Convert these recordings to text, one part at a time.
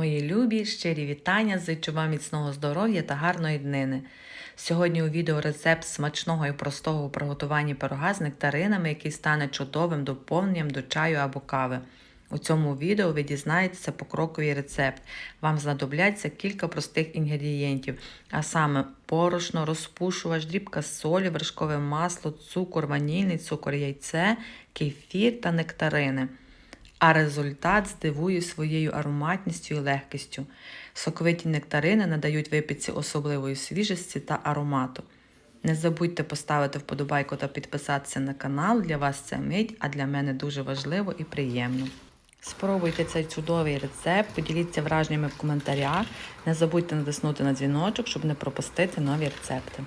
Мої любі, щирі вітання, зичу вам міцного здоров'я та гарної днини. Сьогодні у відео рецепт смачного і простого у приготуванні пирога з нектаринами, який стане чудовим доповненням до чаю або кави. У цьому відео ви дізнаєтеся покроковий рецепт. Вам знадобляться кілька простих інгредієнтів, а саме борошно, розпушувач, дрібка солі, вершкове масло, цукор, ванільний цукор, яйце, кефір та нектарини. А результат здивує своєю ароматністю і легкістю. Соковиті нектарини надають випічці особливої свіжості та аромату. Не забудьте поставити вподобайку та підписатися на канал. Для вас це мить, а для мене дуже важливо і приємно. Спробуйте цей чудовий рецепт, поділіться враженнями в коментарях. Не забудьте натиснути на дзвіночок, щоб не пропустити нові рецепти.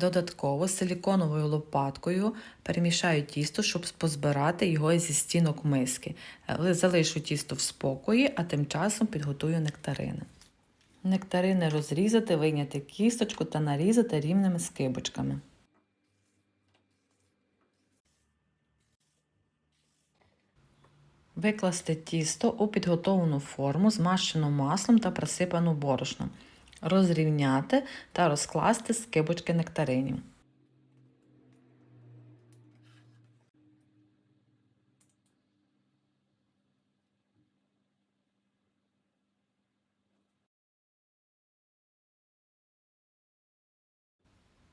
Додатково силіконовою лопаткою перемішаю тісто, щоб позбирати його зі стінок миски. Залишу тісто в спокої, а тим часом підготую нектарини. Нектарини розрізати, вийняти кісточку та нарізати рівними скибочками. Викласти тісто у підготовлену форму, змащену маслом та присипану борошном розрівняти та розкласти скибочки нектаринів.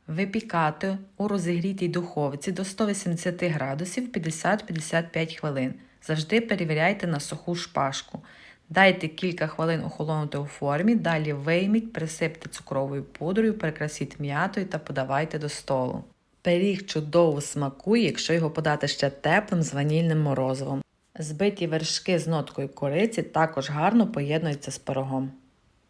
Випікати у розігрітій духовці до 180 градусів 50-55 хвилин. Завжди перевіряйте на суху шпажку. Дайте кілька хвилин охолонути у формі, далі вийміть, присипте цукровою пудрою, прикрасіть м'ятою та подавайте до столу. Пиріг чудово смакує, якщо його подати ще теплим з ванільним морозивом. Збиті вершки з ноткою кориці також гарно поєднуються з пирогом.